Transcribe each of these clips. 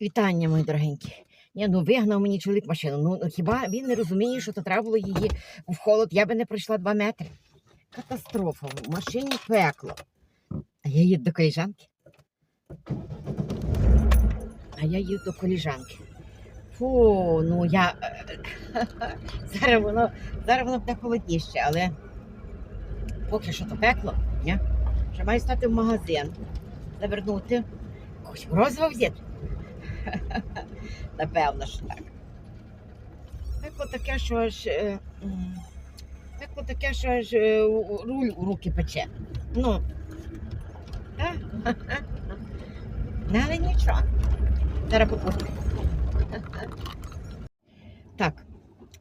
Вітання, мої дорогенькі. Ні, ну вигнав мені чоловік машину. Ну, ну хіба він не розуміє, що то треба було її в холод, я би не пройшла два метри. Катастрофа, в машині пекло. А я їду до коліжанки. А я їду до коліжанки. Фу, ну я. зараз воно, зараз воно буде холодніше, але поки що то пекло, ні? Вже маю стати в магазин, завернути, морозиво взяти. Напевно, що так. Пекло таке, що аж. е, Пекло таке, що аж е, руль у руки пече. Ну. Та? Ну, але нічого. Зараз попустимо. Так,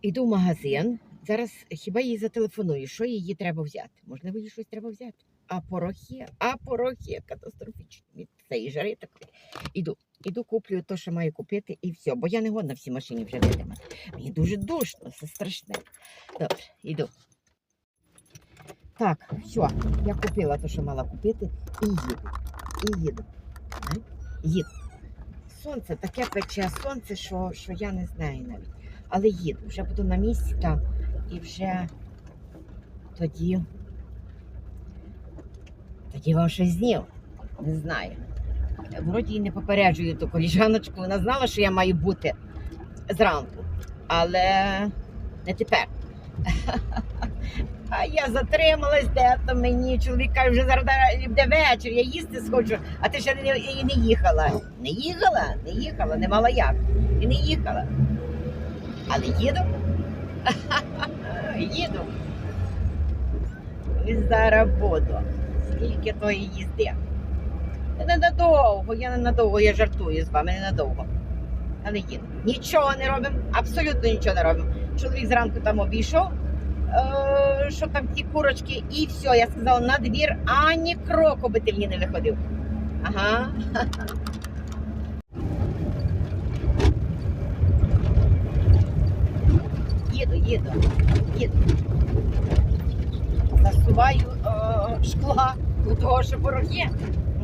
іду в магазин. Зараз хіба їй зателефоную, що її треба взяти? Можливо, їй щось треба взяти. А порохи, а порохи катастрофічні. Від цієї жари такої. Іду. Іду куплю те, що маю купити, і все. Бо я не годна всі машині вже витримати. Мені дуже душно, це страшне. Добре, іду. Так, все, я купила те, що мала купити, і їду. І їду. Їду. Сонце таке пече, сонце, що, що я не знаю навіть. Але їду, вже буду на місці там і вже тоді. Тоді вам щось знів. Не знаю. Вроді і не попереджую ту коліжаночку. Вона знала, що я маю бути зранку, але не тепер. А я затрималась, де то мені. Чоловік каже, вже зараз буде вечір, я їсти схочу, а ти ще не, і не їхала. Не їхала, не їхала, не мала як. І не їхала. Але їду. Їду. І зараз буду. Скільки тої їзди. Ненадовго, я ненадовго, я жартую з вами, ненадовго. Але їду. Нічого не робимо, абсолютно нічого не робимо. Чоловік зранку там обійшов, е, що там ті курочки, і все, я сказала, на двір ані кроку би ти не виходив. Ага. Їду, їду, їду. Засуваю е, шкла у того, що порохи.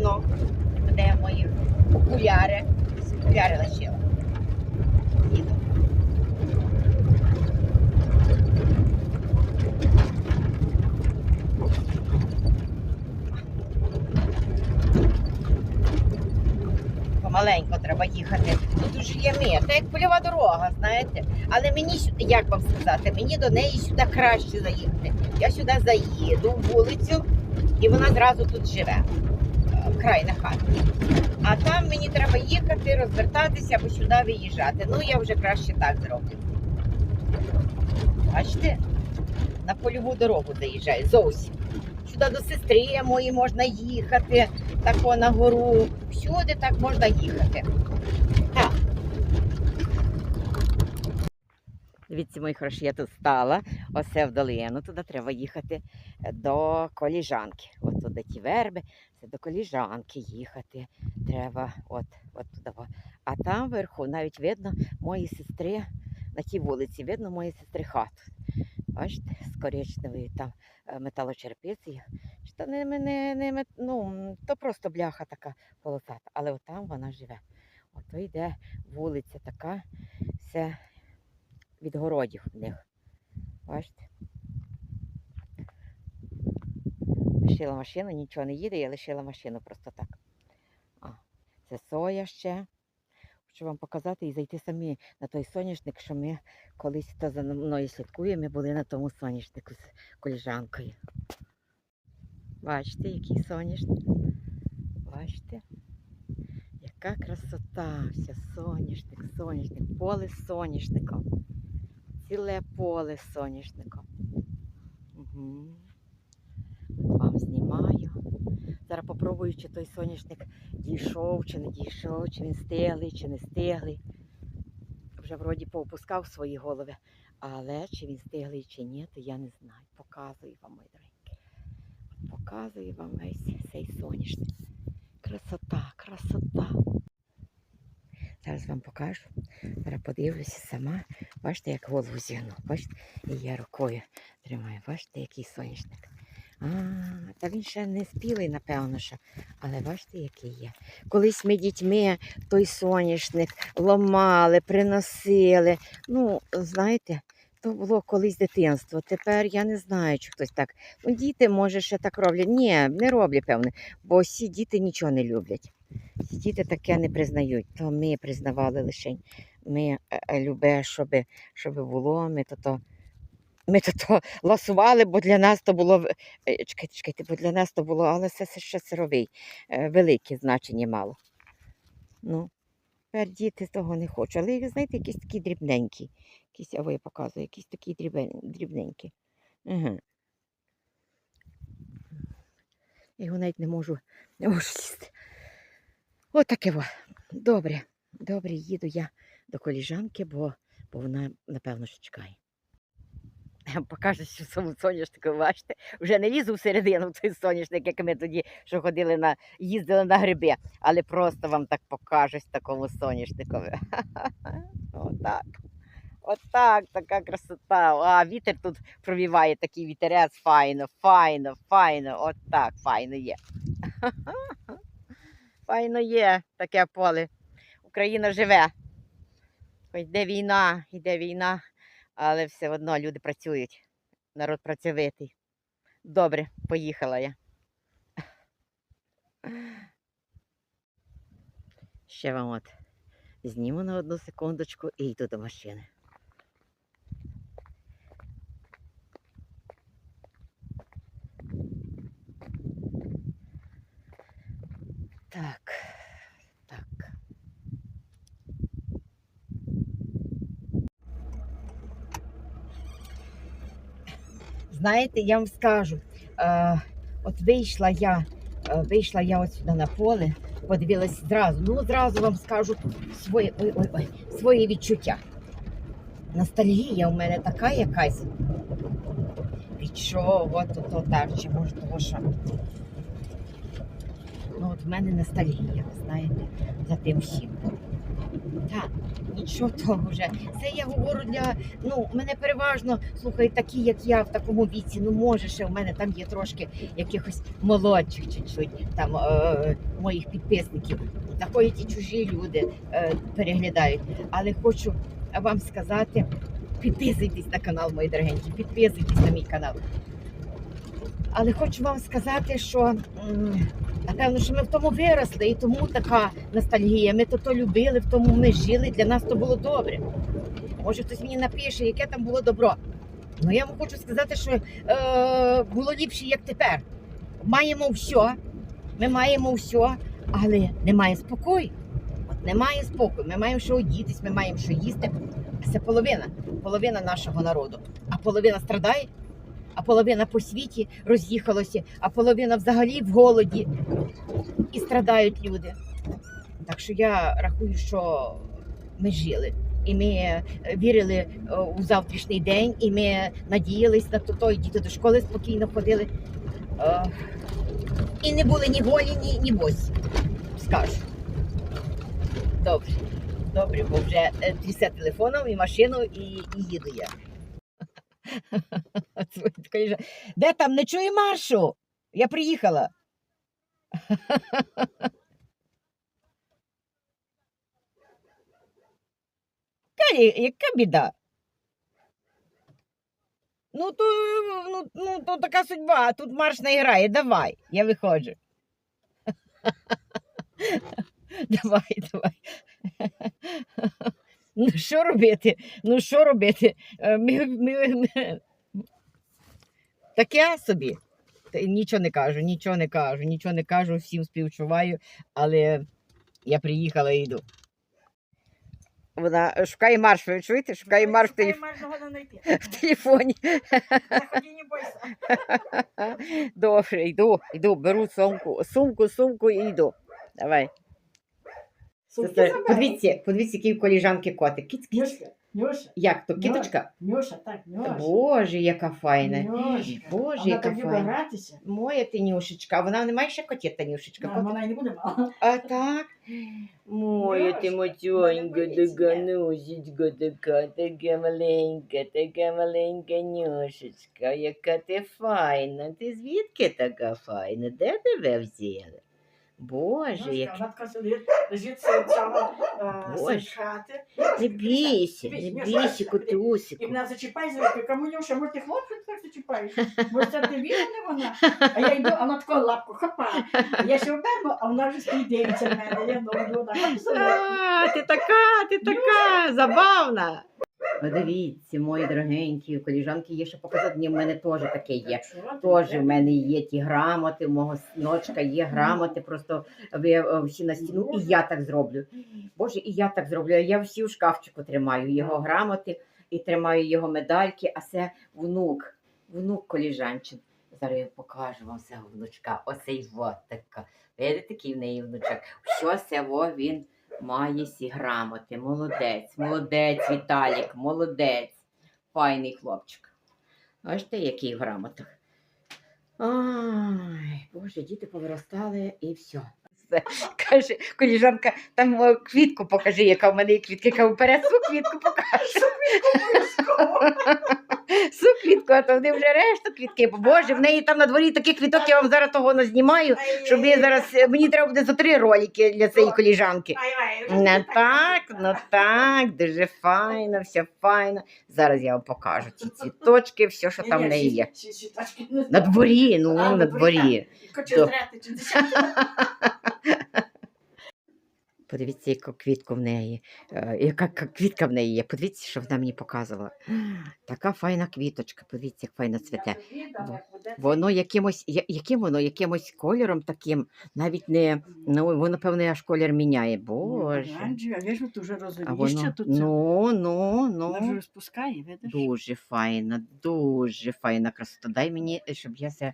Ну, де мої окуляри? Окуляри лишила. Їду. Помаленько треба їхати. Тут уже є мир. Це як польова дорога, знаєте. Але мені сю- як вам сказати, мені до неї сюди краще заїхати. Я сюди заїду в вулицю, і вона зразу тут живе. Край на хаті. А там мені треба їхати, розвертатися або сюди виїжджати. Ну, я вже краще так зроблю. Бачите? На польову дорогу заїжджаю зовсім. Сюди до сестри мої можна їхати, тако на гору. Всюди так можна їхати. Так. Дивіться, мої хороші, я тут стала, оце в долину, туди треба їхати до коліжанки. От туди ті верби, це до коліжанки їхати треба. От, от туди. А там вверху навіть видно мої сестри на тій вулиці, видно мої сестри хату. Бачите, з коричневою там е, металочерпицею. Що не, не, не, ну, то просто бляха така полосата, але от там вона живе. Ото йде вулиця така, все від городів в них. Бачите? Лишила машину, нічого не їде, я лишила машину просто так. А, це соя ще. Хочу вам показати і зайти самі на той соняшник, що ми колись хто за мною слідкує, ми були на тому соняшнику з коліжанкою. Бачите, який соняшник? Бачите? Яка красота, вся соняшник, соняшник, поле з соняшником. Ціле поле з соняшником. Угу. Вам знімаю. Зараз попробую, чи той соняшник дійшов, чи не дійшов, чи він стиглий, чи не стиглий. Вже вроді поопускав свої голови, але чи він стиглий, чи ні, то я не знаю. Показую вам, мої дорогенькі. Показую вам весь цей соняшник. Красота, красота. Зараз вам покажу. Зараз подивлюся сама. Бачите, як голову зігну. Бачите? І я рукою тримаю. Бачите, який соняшник. А, та він ще не спілий, напевно, що. Але бачите, який є. Колись ми дітьми той соняшник ломали, приносили. Ну, знаєте, то було колись дитинство. Тепер я не знаю, чи хтось так. Ну, діти, може, ще так роблять. Ні, не роблять, певне, бо всі діти нічого не люблять. Діти таке не признають. То ми признавали лише. Ми е, е, любе, щоб, щоб було, ми то, то ми то, то ласували, бо для нас то було е, чекайте, чекайте, бо для нас то було, але це, це ще сировий, велике значення мало. Ну, тепер діти того не хочуть. Але знаєте, якісь такі дрібненькі. Якісь, а я показую, якісь такі дрібненькі. Угу. Його навіть не можу, не можу сісти. Отаке во. Добре, добре, їду я до коліжанки, бо, бо вона, напевно, що чекає. Покажу, що цьому соняшнику, бачите, вже не лізу всередину в той соняшник, як ми тоді, що ходили на, їздили на гриби, але просто вам так покажусь такому соняшникові. Отак. Отак, така красота. А вітер тут провіває такий вітерець. Файно, файно, файно. Отак, файно є. Файно є таке поле. Україна живе. Хоч йде війна, йде війна, але все одно люди працюють. Народ працьовитий. Добре, поїхала я. Ще вам от зніму на одну секундочку і йду до машини. Так. Знаєте, я вам скажу, е, от вийшла я, е, вийшла я от сюди на поле, подивилась зразу. Ну, зразу вам скажу своє, ой, ой, ой, свої відчуття. Ностальгія у мене така якась. Від чого то, то може того, що. Ну, от в мене ностальгія, знаєте, за тим всім. Нічого того вже. Це я говорю для. Ну, мене переважно слухай, такі, як я в такому віці. Ну, може, ще в мене там є трошки якихось молодших чуть-чуть там е, моїх підписників. Заходять і чужі люди е, переглядають. Але хочу вам сказати, підписуйтесь на канал, мої дорогенькі, підписуйтесь на мій канал. Але хочу вам сказати, що напевно, що ми в тому виросли, і тому така ностальгія. Ми то то любили, в тому ми жили, для нас то було добре. Може, хтось мені напише, яке там було добро. Ну я вам хочу сказати, що е, було ліпше, як тепер. Маємо все, ми маємо все, але немає спокою. От немає спокою. Ми маємо що одітись, ми маємо що їсти. Це половина, половина нашого народу. А половина страдає, а половина по світі роз'їхалося, а половина взагалі в голоді. І страдають люди. Так що я рахую, що ми жили. І ми е, вірили е, у завтрашній день, і ми надіялись на то, і діти до школи спокійно ходили. І не були ні голі, ні, ні босі, скажу. Добре, добре, бо вже е, трясе телефоном і машину, і, і їду я. Дзвонить, каже, Де там не чує маршу? Я приїхала. Калі, яка біда? Ну, то, ну, ну, то така судьба, тут марш не грає. Давай, я виходжу. давай, давай. Ну, що робити? Ну, що робити? Е, Ми, ми, ми... Таке собі. Та Нічого не кажу, нічого не кажу, нічого не кажу, всім співчуваю, але я приїхала і йду. Вона шукає марш, ви чуєте? Шукає марш в, телеф... в телефоні. Добре, йду, йду, беру сумку, сумку, сумку і йду. Давай. Подивіться, подивіться, який в коліжанки котик. Кіць, кіць. Нюша, Як то, кіточка? Нюша, так, Нюша. Боже, яка файна. Нюшка. Боже, Вона яка так любить файна. гратися. Моя ти нюшечка, а вона не має ще котета нюшечка. А, Кот- Вона і не буде мала. А так? Моя ти Нюшка, матюнька, вона боїться, така нюшечка, така, така маленька, така маленька нюшечка, яка ти файна. Ти звідки така файна? Де тебе взяли? Боже, Нюшка, як... Вона сидить, лежить серед цього е, Боже. серед хати. Не бійся, не бійся, І котусику. мене зачіпай за руки, кому Нюша, може ти хлопчик так зачіпаєш? Може це ти вірна не вона? А я йду, а вона таку лапку хапає. Я ще оберну, а вона вже стоїть дивиться на мене. Я думаю, вона А, ти така, ти така, забавна. Подивіться, мої дорогенькі, коліжанки є, що показати, в мене теж таке є. Теж в мене є ті грамоти, у мого синочка є грамоти, просто е, всі на стіну, і я так зроблю. Боже, і я так зроблю. Я всі в шкафчику тримаю його грамоти і тримаю його медальки, а це внук, внук коліжанчин. Зараз я покажу вам цього внучка. Оцей вот така. Видите, який в неї внучок. Що це він має сі грамоти. Молодець, молодець, Віталік, молодець. Файний хлопчик. Бачите, який в грамотах. Ай, Боже, діти повиростали і все. Каже, коліжанка, там квітку покажи, яка в мене є квітка. Я кажу, вперед су квітку покажу. Су квітку, а то вони вже решту квітки. Бо, Боже, в неї там на дворі такий квіток, я вам зараз того назнімаю, щоб я зараз мені треба буде за три ролики для цієї коліжанки. Ну так, ну так, дуже файно, все файно. Зараз я вам покажу ці цвіточки, все, що там в неї є. На дворі, ну, на дворі. Хочу То. зряти, чи. Подивіться, яку квітку в неї, е, яка квітка в неї є. Подивіться, що вона мені показувала. Така файна квіточка, подивіться, як файно цвіте. Воно якимось, яким воно, якимось кольором таким, навіть не, ну, воно, певно, аж колір міняє. Боже. А воно, ну, ну, вона вже ну. розпускає, видиш? Дуже файна, дуже файна красота. Дай мені, щоб я це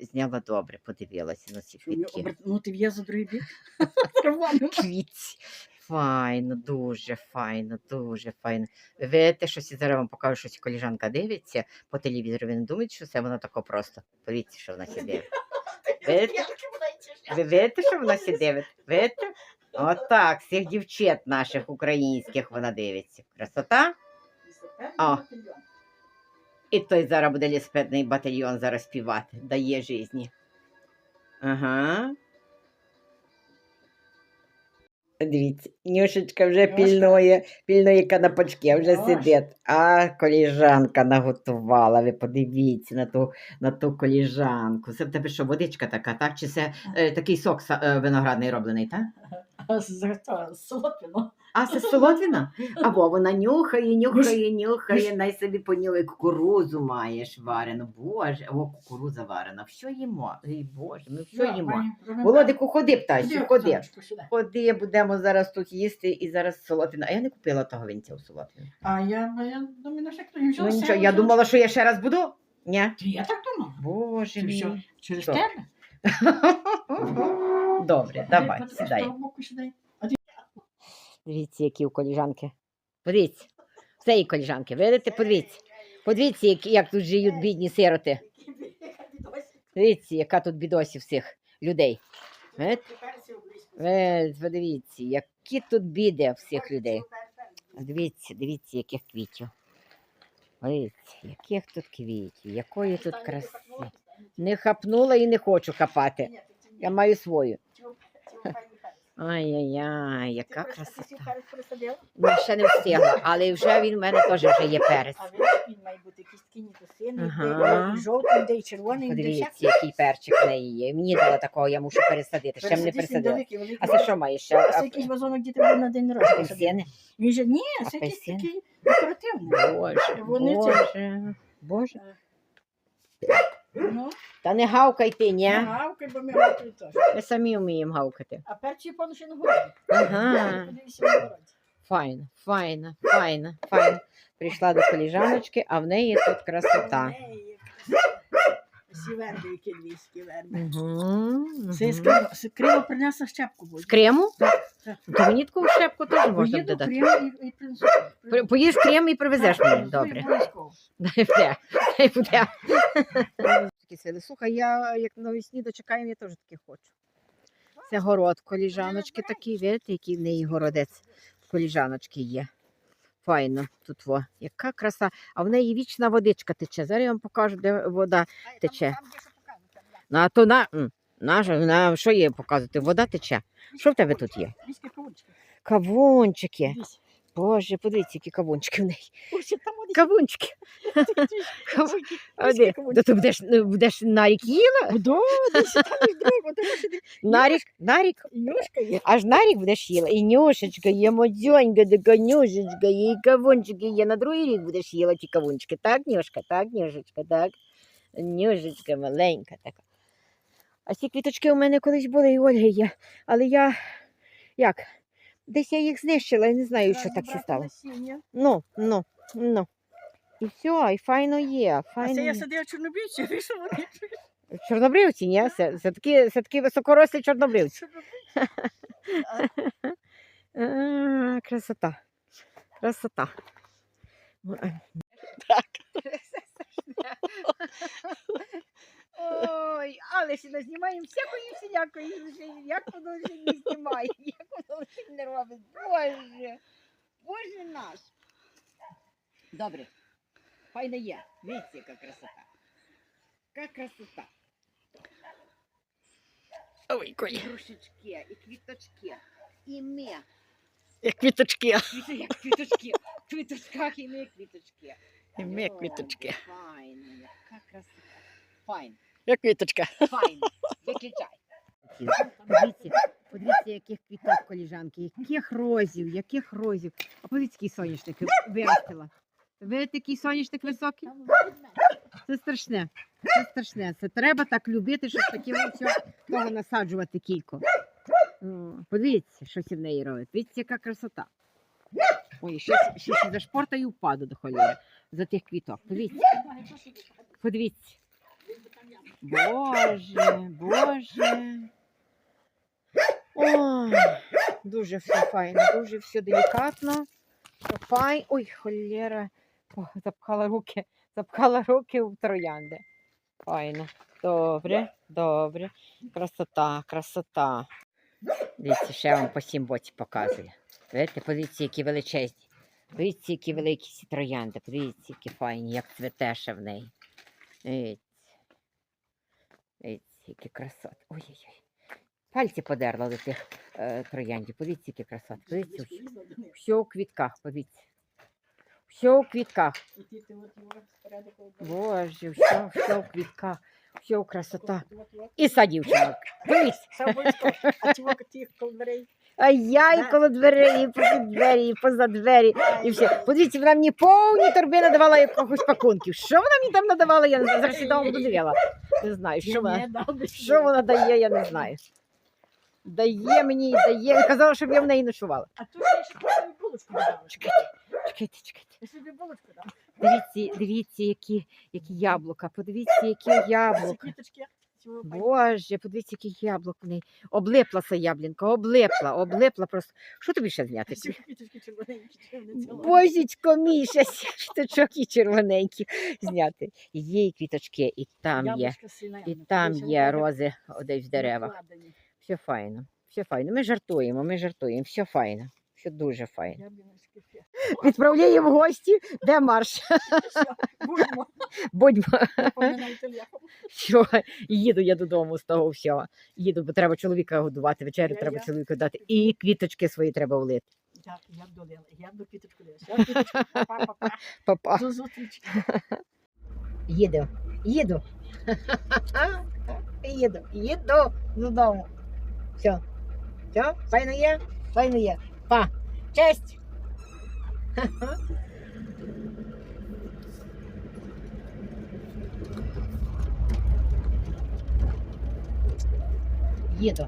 зняла добре, подивилася на ці квітки. обернути в за другий бік. Квітці. Файно, дуже файно, дуже файно. Ви Видите, щось зараз вам покажу, щось коліжанка дивиться по телевізору. Ви не думаєте, що це воно тако просто. Подивіться, що вона сидить. Видите? Ви видите, що вона сі дивить? Видите? Отак, всіх дівчат наших українських вона дивиться. Красота? О. І той зараз буде ліспедний батальйон зараз співати. Дає житті. Ага. Дивіться, Нюшечка вже Нюшка. пільнує, пільнує канапочки, вже Нюш. сидить. А коліжанка наготувала. Ви подивіться на ту, на ту коліжанку. Це в тебе що, водичка така, так? Чи це е, такий сок е, виноградний роблений, так? Солотвіно. А це солодвіна? Або вона нюхає, нюхає, нюхає, най собі понюхає. Кукурузу маєш варену. Боже, о, кукуруза варена. Що їмо? Ой, Боже, ми що їмо? Володику, ходи, птасю, ходи. Ходи, будемо зараз тут їсти і зараз солодвіна. А я не купила того вінця у солодвіну. А я, я думаю, що хто Ну нічого, я думала, що я ще раз буду. Ні. Я так думала. Боже Ти мій. через Що? тебе? Добре, давай, сідай. з того боку сідай. Дивіться, які у коліжанки. Подивіться. Все і коліжанки, видите? Подивіться. Подивіться, як, як тут живуть бідні сироти. Дивіться, яка тут бідосі всіх людей. Подивіться, які тут біди всіх людей. Дивіться, дивіться, яких квітів. Дивіться, яких тут квітів, якої тут краси. Не хапнула і не хочу хапати. Я маю свою. Ай-яй-яй, яка красота. Ну, ще не встигла, але вже він в мене теж вже є перець. А видиш, він має бути якийсь такий Ага. жовтий, де і червоний, де Подивіться, який перчик в неї є. Мені дала такого, я мушу пересадити. Ще не пересадила. А це що маєш ще? А це якийсь вазонок діти буде на день народження. Апельсини? Він же, ні, це якийсь Апельсин? такий декоративний. Боже, Вони це- боже, боже. Ну, Та не гавкай ти, ні? гавкай, бо ми гавкаємо теж. Ми самі вміємо гавкати. А перчі пану ще не городі. Ага. Подивися на городі. Файно, файно, файно, файно. Прийшла до коліжаночки, а в неї тут красота. Неї є красота. Всі верби, які львівські верби. Угу. Це з Криво, з Криво принесла щепку. З будь. Крему? Так, так. То мені таку шепку теж можна Поїду додати. прямо і, і принесу. При- Поїж крем і привезеш мені. Добре. обов'язково. Дай буде. Дай буде. Такі сили. Слухай, я як навесні дочекаємо, я теж таке хочу. Це город, коліжаночки такі, видите, який в неї городець. Коліжаночки є. Файно тут во. Яка краса. А в неї вічна водичка тече. Зараз я вам покажу, де вода. Тече. Ну, а то на, на, на, що є показувати? Вода тече. Що в тебе тут є? Кавунчики. Кавунчики. Боже, подивіться, які кавунчики в неї. Ось там вони Кавунчики. Кавунчики. А де? кавунчики. Ти будеш, ну, будеш на рік їла? Да, десь там і друга, тому що На рік, на рік. Юшка є. Аж на рік будеш їла. І нюшечка є, модзьонька, така нюшечка є, і кавунчики є. На другий рік будеш їла ті кавунчики. Так, нюшка, так, нюшечка, так. Нюшечка маленька така. А ці квіточки у мене колись були, і Ольги є. Але я, як, десь я їх знищила, я не знаю, що так стало. Ну, ну, ну. І все, і файно є, А це я сидила в Чорнобильці, вийшов вони. Чорнобривці, ні? Це, це, такі, це такі високорослі чорнобривці. А, красота. Красота. Е, Ой, але ще не знімаємо всякої всілякої, як воно вже не знімає, як воно вже не робить. Боже, Боже наш. Добре, файно є. Дивіться, яка красота. Яка красота. Ой, Коля. Грушечки, і квіточки, і ми. Як квіточки. Квіти, як квіточки. В квіточках і ми квіточки. І ми квіточки. О, Файно, яка красота. Файн, Як квіточка. файн. Виключай. Подивіться, подивіться, яких квіток коліжанки, яких розів, яких розів. А подивіться, який соняшник виростила. Ви такий соняшник високий? Це страшне. Це страшне. Це треба так любити, щоб все того насаджувати кілько. Подивіться, що в неї робить. Дивіться, яка красота. Ой, ще, ще, ще зашпорта і впаду до холєри за тих квіток. Подивіться, подивіться. Боже, Боже. Ой, дуже все файно, дуже все делікатно. Файн. Ой, холєра. Запхала руки, запхала руки в троянди. Файно. Добре, добре. Красота, красота. Дивіться, ще вам по сім боці показую. Видите, подивіться, які величезні. Подивіться, які великі ці троянди. Подивіться, які файні, як цвете ще в неї. Які красоти. Ой-ой-ой. Пальці подерла до тих е, трояндів. Подивіться, які красоти. Подивіться, все, у квітках, подивіться. Все у квітках. Боже, все, все у квітках. Все у красота. І садівчинок. Дивіться. А чого тих колберей? А я і коло дверей, і позад двері, і поза двері, і все. Подивіться, вона мені повні торби надавала якогось пакунків. Що вона мені там надавала, я не знаю. Зараз я дома буду дивила. Не знаю, що вона, що вона дає, я не знаю. Дає мені, дає. Казала, щоб я в неї ночувала. А тут я ще тобі булочку додала. Чекайте, чекайте, чекайте. Я собі булочку дам. Дивіться, дивіться, які, які яблука. Подивіться, які яблука. квіточки. Цього. Боже, подивіться, які яблук в неї. Облипла ця яблінка, облипла, облипла просто. Що тобі ще зняти? Квіточки червоненькі. Бозічко Міша, штучок і червоненькі зняти. Є і квіточки, і там є, і там є рози десь в деревах. Все файно, все файно. Ми жартуємо, ми жартуємо, все файно, все дуже файно. Фе. В гості, де марш? Будьмо. Будьмо. Їду я додому з того всього. Їду, бо треба чоловіка годувати, вечерю треба чоловіку дати. І квіточки свої треба влити. Так, я б долила. Я б до квіточку. Я. Папа. До зустрічі. Їду, їду. їду, їду додому. Все. Все, файно є? Файно є. Па. Честь. Їду.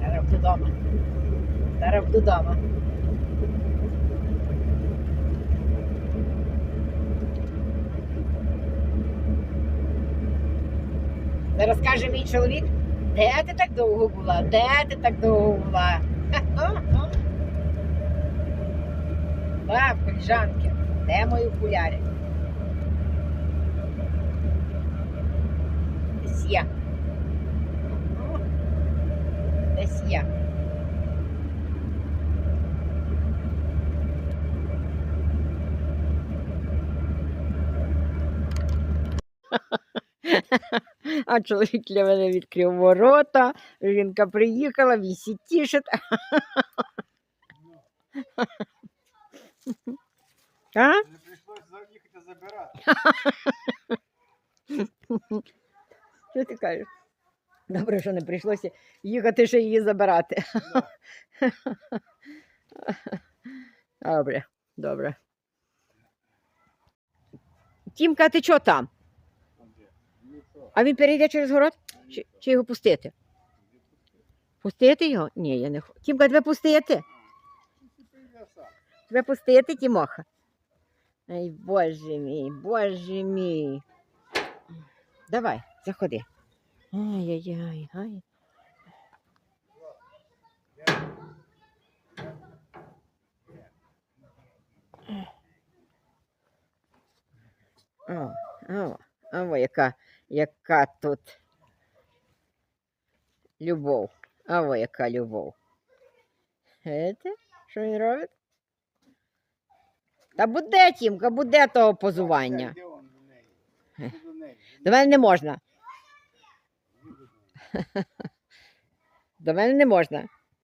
Зараз додому. додому. Зараз каже мій чоловік, де ти так довго була? Де ти так довго була? Ба, коліжанки, де мої окуляри? Десь я. Десь я. А чоловік для мене відкрив ворота, жінка приїхала, вісі тішить. А? Не прийшлося заїхати забирати. Що ти кажеш? Добре, що не прийшлося їхати ще її забирати. Добре, добре. Тімка, ти чого там? А він перейде через город? Чи, чи його пустити? Пустити його? Ні, я не хочу. Тімка, тебе пустити? Тебе пустити, Тімоха? Ай, боже мій, боже мій. Давай, заходи. Ай-яй-яй, ай. О, о, о, яка, яка тут любов. О, яка любов. Видите, що він робить? Та буде, Тімка, буде того позування. До мене не можна. До мене не можна.